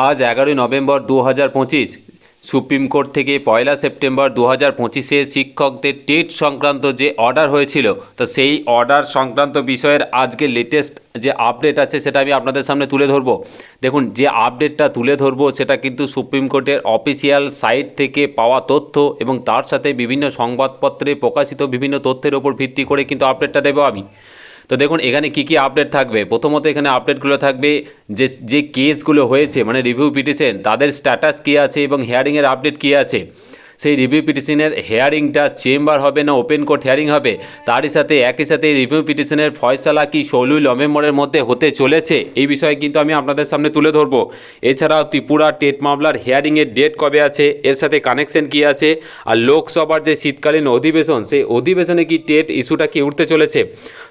আজ এগারোই নভেম্বর দু হাজার পঁচিশ, সুপ্রিম কোর্ট থেকে পয়লা সেপ্টেম্বর দু হাজার পঁচিশে শিক্ষকদের টেট সংক্রান্ত যে অর্ডার হয়েছিল, তো সেই অর্ডার সংক্রান্ত বিষয়ের আজকে লেটেস্ট যে আপডেট আছে সেটা আমি আপনাদের সামনে তুলে ধরবো। দেখুন, যে আপডেটটা তুলে ধরবো সেটা কিন্তু সুপ্রিম কোর্টের অফিসিয়াল সাইট থেকে পাওয়া তথ্য এবং তার সাথে বিভিন্ন সংবাদপত্রে প্রকাশিত বিভিন্ন তথ্যের ওপর ভিত্তি করে কিন্তু আপডেটটা দেবো আমি। তো দেখুন, এখানে কি কি আপডেট থাকবে? প্রথমত এখানে আপডেটগুলো থাকবে যে যে কেসগুলো হয়েছে মানে রিভিউ পিটিশন তাদের স্ট্যাটাস কী আছে এবং হিয়ারিংয়ের আপডেট কী আছে। সেই রিভিউ পিটিশনের হেয়ারিংটা চেম্বার হবে না ওপেন কোর্ট হেয়ারিং হবে? তারই সাথে একই সাথে রিভিউ পিটিশনের ফয়সালা কি ষোলোই নভেম্বরের মধ্যে হতে চলেছে? এই বিষয়ে কিন্তু আমি আপনাদের সামনে তুলে ধরবো। এছাড়াও ত্রিপুরা টেট মামলার হেয়ারিংয়ের ডেট কবে আছে? এর সাথে কানেকশন কি আছে? আর লোকসভার যে শীতকালীন অধিবেশন, সেই অধিবেশনে কি টেট ইস্যুটা কি উঠতে চলেছে?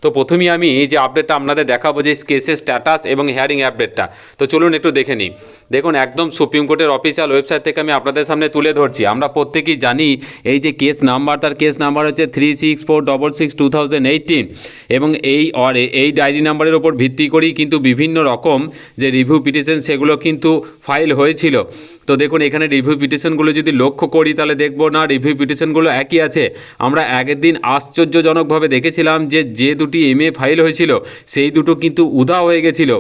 তো প্রথমেই আমি যে আপডেটটা আপনাদের দেখাবো, যে কেসের স্ট্যাটাস এবং হেয়ারিং আপডেটটা তো চলুন একটু দেখে নিই। দেখুন, একদম সুপ্রিম কোর্টের অফিসিয়াল ওয়েবসাইট থেকে আমি আপনাদের সামনে তুলে ধরছি। আমরা প্রত্যেকেই জানি, এই যে কেস নাম্বার তার কেস নাম্বার হচ্ছে three six four double six two thousand eighteen এবং এই অর এই ডায়েরি নাম্বারের ওপর ভিত্তি করেই কিন্তু বিভিন্ন রকম যে রিভিউ পিটিশন সেগুলো কিন্তু ফাইল হয়েছিল। তো দেখুন, এখানে রিভিউ পিটিশনগুলো যদি লক্ষ্য করি, তাহলে দেখব না রিভিউ পিটিশনগুলো একই আছে। আমরা আগের দিন আশ্চর্যজনকভাবে দেখেছিলাম যে যে দুটি এমএ ফাইল হয়েছিল, সেই দুটো কিন্তু উদা হয়ে গেছিল।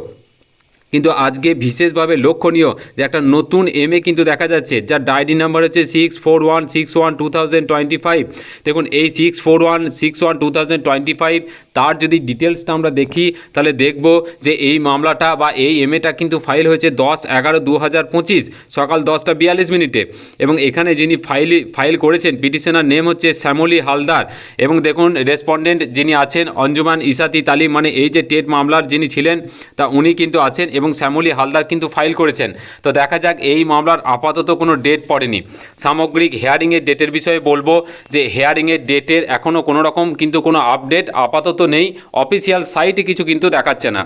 কিন্তু আজকে বিশেষভাবে লক্ষণীয় যে একটা নতুন এমএ কিন্তু দেখা যাচ্ছে, যার ডায়েরি নাম্বার হচ্ছে six four one six one two thousand twenty five দেখুন, এই six four one six one two thousand twenty five তার যদি ডিটেলসটা আমরা দেখি, তাহলে দেখব যে এই মামলাটা বা এই এমএটা কিন্তু ফাইল হয়েছে দশ এগারো দু হাজার পঁচিশ, সকাল দশটা বিয়াল্লিশ মিনিটে। এবং এখানে যিনি ফাইল ফাইল করেছেন পিটিশনার নেম হচ্ছে শ্যামলী হালদার। এবং দেখুন রেসপন্ডেন্ট যিনি আছেন, অঞ্জুমান ইসাতি তালিম মানে এই যে টেট মামলার যিনি ছিলেন, তা উনি কিন্তু আছেন এবং শ্যামলী হালদার কিন্তু ফাইল করেছেন। তো দেখা যাক, এই মামলার আপাতত কোনো ডেট পড়েনি। সামগ্রিক হেয়ারিংয়ের ডেটের বিষয়ে বলব যে হেয়ারিংয়ের ডেটের এখনও কোনো রকম কিন্তু কোনো আপডেট আপাতত নেই। অফিসিয়াল সাইটে কিছু কিন্তু দেখাচ্ছে না।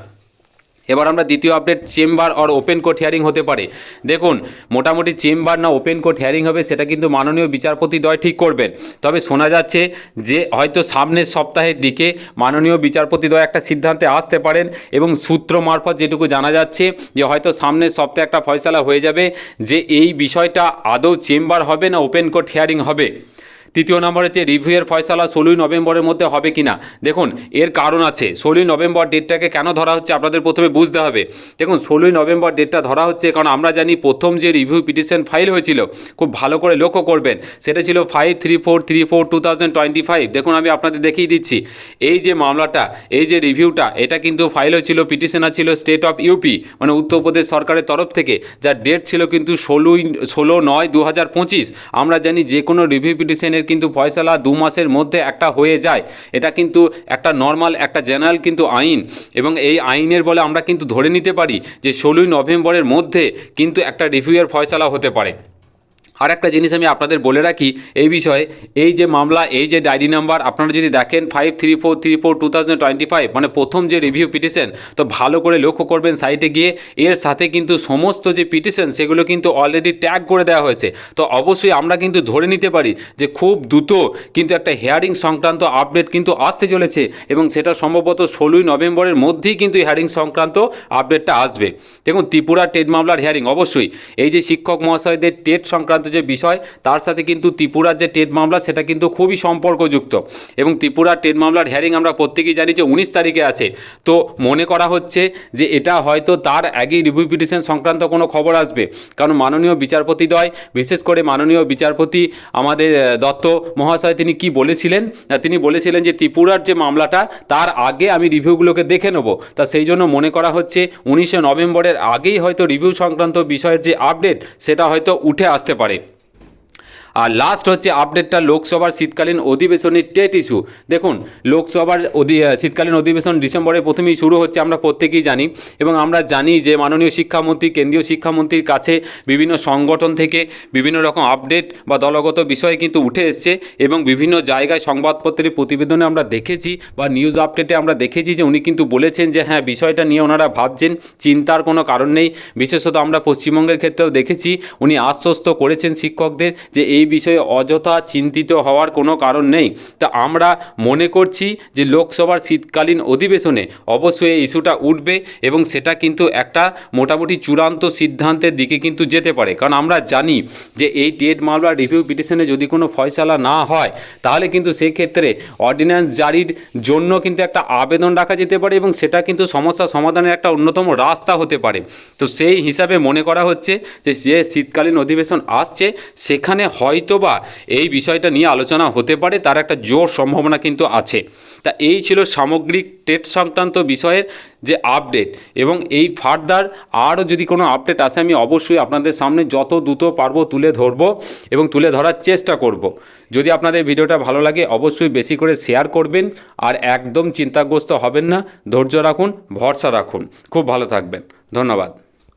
এবার আমরা দ্বিতীয় আপডেট চেম্বার আর ওপেন কোর্ট হিয়ারিং হতে পারে। দেখুন, মোটামুটি চেম্বার না ওপেন কোর্ট হিয়ারিং হবে, সেটা কিন্তু মাননীয় বিচারপতি দয় ঠিক করবেন। তবে শোনা যাচ্ছে যে, হয়তো সামনের সপ্তাহের দিকে মাননীয় বিচারপতি দয় একটা সিদ্ধান্তে আসতে পারেন এবং সূত্র মারফত যেটুকু জানা যাচ্ছে যে, হয়তো সামনের সপ্তাহে একটা ফয়সালা হয়ে যাবে যে, এই বিষয়টা আদৌ চেম্বার হবে না ওপেন কোর্ট হিয়ারিং হবে। তৃতীয় নম্বর হচ্ছে রিভিউয়ের ফয়সালা ষোলোই নভেম্বরের মধ্যে হবে কি না দেখুন, এর কারণ আছে। ষোলোই নভেম্বর ডেটটাকে কেন ধরা হচ্ছে আপনাদের প্রথমে বুঝতে হবে। দেখুন, ষোলোই নভেম্বর ডেটটা ধরা হচ্ছে কারণ আমরা জানি প্রথম যে রিভিউ পিটিশন ফাইল হয়েছিল, খুব ভালো করে লক্ষ্য করবেন। সেটা ছিল five three four three four two thousand twenty five দেখুন, আমি আপনাদের দেখিয়ে দিচ্ছি। এই যে মামলাটা, এই যে রিভিউটা, এটা কিন্তু ফাইল হয়েছিল, পিটিশনার ছিল স্টেট অফ ইউপি মানে উত্তরপ্রদেশ সরকারের তরফ থেকে। যার ডেট ছিল কিন্তু ষোলোই, ষোলো নয় দু হাজার পঁচিশ। আমরা জানি যে কোনো রিভিউ পিটিশনের কিন্তু ফয়সালা দু মাসের মধ্যে একটা হয়ে যায়। এটা কিন্তু একটা নর্মাল একটা জেনারেল কিন্তু আইন। এবং এই আইনের বলে আমরা কিন্তু ধরে নিতে পারি যে ষোলোই নভেম্বরের মধ্যে কিন্তু একটা রিভিউয়ের ফয়সালা হতে পারে। আর একটা জিনিস আমি আপনাদের বলে রাখি, এই বিষয়ে, এই যে মামলা, এই যে ডায়েরি নাম্বার, আপনারা যদি দেখেন five three four three four two thousand twenty five মানে প্রথম যে রিভিউ পিটিশন তো ভালো করে লক্ষ্য করবেন সাইটে গিয়ে, এর সাথে কিন্তু সমস্ত যে পিটিশন সেগুলো কিন্তু অলরেডি ট্যাগ করে দেওয়া হয়েছে। তো অবশ্যই আমরা কিন্তু ধরে নিতে পারি যে খুব দ্রুত কিন্তু একটা হেয়ারিং সংক্রান্ত আপডেট কিন্তু আসতে চলেছে এবং সেটা সম্ভবত ষোলোই নভেম্বরের মধ্যেই কিন্তু হেয়ারিং সংক্রান্ত আপডেটটা আসবে। দেখুন, ত্রিপুরা টেট মামলার হেয়ারিং অবশ্যই। এই যে শিক্ষক মহাশয়দের টেট সংক্রান্ত যে বিষয়, তার সাথে কিন্তু ত্রিপুরার যে টেট মামলা, সেটা কিন্তু খুবই সম্পর্কযুক্ত। এবং ত্রিপুরার টেট মামলার হেয়ারিং আমরা প্রত্যেকেই জানি যে উনিশ তারিখে আছে। তো মনে করা হচ্ছে যে এটা হয়তো তার আগেই রিভিউ পিটিশন সংক্রান্ত কোনো খবর আসবে। কারণ মাননীয় বিচারপতিদ্বয়, বিশেষ করে মাননীয় বিচারপতি আমাদের দত্ত মহাশয়, তিনি কি বলেছিলেন? তিনি বলেছিলেন যে ত্রিপুরার যে মামলাটা, তার আগে আমি রিভিউগুলোকে দেখে নেব। তা সেই জন্য মনে করা হচ্ছে উনিশে নভেম্বরের আগেই হয়তো রিভিউ সংক্রান্ত বিষয়ের যে আপডেট সেটা হয়তো উঠে আসতে পারে। আর লাস্ট হচ্ছে আপডেটটা লোকসভার শীতকালীন অধিবেশনের টেট ইস্যু দেখুন, লোকসভার অধি শীতকালীন অধিবেশন ডিসেম্বরের প্রথমেই শুরু হচ্ছে, আমরা প্রত্যেকেই জানি। এবং আমরা জানি যে মাননীয় শিক্ষামন্ত্রী, কেন্দ্রীয় শিক্ষামন্ত্রীর কাছে বিভিন্ন সংগঠন থেকে বিভিন্ন রকম আপডেট বা দলগত বিষয় কিন্তু উঠে এসছে এবং বিভিন্ন জায়গায় সংবাদপত্রের প্রতিবেদনে আমরা দেখেছি বা নিউজ আপডেটে আমরা দেখেছি যে উনি কিন্তু বলেছেন যে হ্যাঁ বিষয়টা নিয়ে ওনারা ভাবছেন, চিন্তার কোনো কারণ নেই। বিশেষত আমরা পশ্চিমবঙ্গের ক্ষেত্রেও দেখেছি, উনি আশ্বস্ত করেছেন শিক্ষকদের যে এই এই বিষয়ে অযথা চিন্তিত হওয়ার কোনো কারণ নেই। তা আমরা মনে করছি যে লোকসভার শীতকালীন অধিবেশনে অবশ্যই এই ইস্যুটা উঠবে এবং সেটা কিন্তু একটা মোটামুটি চূড়ান্ত সিদ্ধান্তের দিকে কিন্তু যেতে পারে। কারণ আমরা জানি যে এই টেট মামলা রিভিউ পিটিশনে যদি কোনো ফয়সালা না হয়, তাহলে কিন্তু সেক্ষেত্রে অর্ডিন্যান্স জারির জন্য কিন্তু একটা আবেদন রাখা যেতে পারে এবং সেটা কিন্তু সমস্যা সমাধানের একটা অন্যতম রাস্তা হতে পারে। তো সেই হিসাবে মনে করা হচ্ছে যে শীতকালীন অধিবেশন আসছে, সেখানে হয়তোবা এই বিষয়টা নিয়ে আলোচনা হতে পারে, তার একটা জোর সম্ভাবনা কিন্তু আছে। তা এই ছিল সামগ্রিক টেট সংক্রান্ত বিষয়ের যে আপডেট, এবং এই ফার্দার আরও যদি কোনো আপডেট আসে, আমি অবশ্যই আপনাদের সামনে যত দ্রুত পারব তুলে ধরবো এবং তুলে ধরার চেষ্টা করব। যদি আপনাদের ভিডিওটা ভালো লাগে, অবশ্যই বেশি করে শেয়ার করবেন আর একদম চিন্তাগ্রস্ত হবেন না। ধৈর্য রাখুন, ভরসা রাখুন। খুব ভালো থাকবেন। ধন্যবাদ।